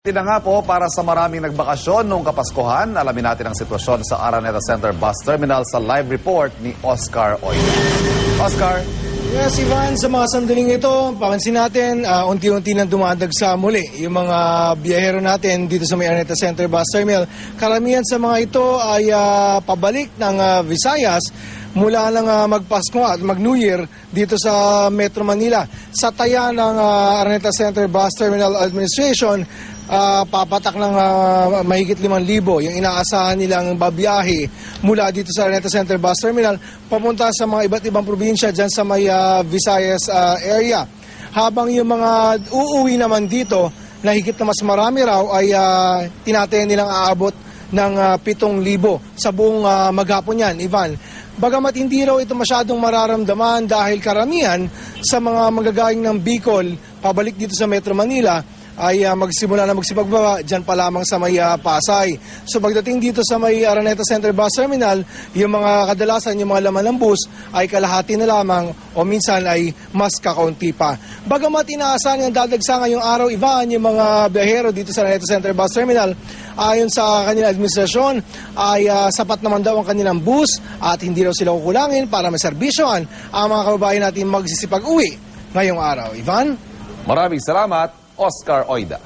Na nga po para sa maraming nagbakasyon noong Kapaskuhan, alamin natin ang sitwasyon sa Araneta Center Bus Terminal sa live report ni Oscar Oida. Oscar, Yes, Ivan, sa mga sandaling ito, papansin natin, ah, unti-unti nang dumadag sa muli yung mga biyahero natin dito sa may Araneta Center Bus Terminal. Karamihan sa mga ito ay ah, pabalik ng ah, Visayas mula lang ah, magpasko at mag-New Year dito sa Metro Manila. Sa taya ng ah, Araneta Center Bus Terminal Administration, ah, papatak ng ah, mahigit 5,000 yung inaasahan nilang babiyahe mula dito sa Araneta Center Bus Terminal papunta sa mga iba't ibang probinsya dyan sa may ah, Visayas ah, area. Habang yung mga uuwi naman dito na higit na mas marami raw ay uh, tinatayan nilang aabot ng ah, 7,000 sa buong ah, maghapon yan, Ivan. Bagamat hindi raw ito masyadong mararamdaman dahil karamihan sa mga magagayang ng Bicol pabalik dito sa Metro Manila ay ah, magsimula na magsipagbaba dyan pa lamang sa may ah, Pasay. So pagdating dito sa may Araneta Center Bus Terminal, yung mga kadalasan, yung mga laman ng bus ay kalahati na lamang o minsan ay mas kakaunti pa. Bagamat inaasahan ng dadagsa ngayong araw, Ivan, yung mga biyahero dito sa Araneta Center Bus Terminal, ayon sa kanilang administrasyon, ay ah, sapat naman daw ang kanilang bus at hindi raw sila kukulangin para maserbisyoan ang mga kababayan natin magsisipag-uwi ngayong araw. Ivan? maraming salamat, Oscar Oida.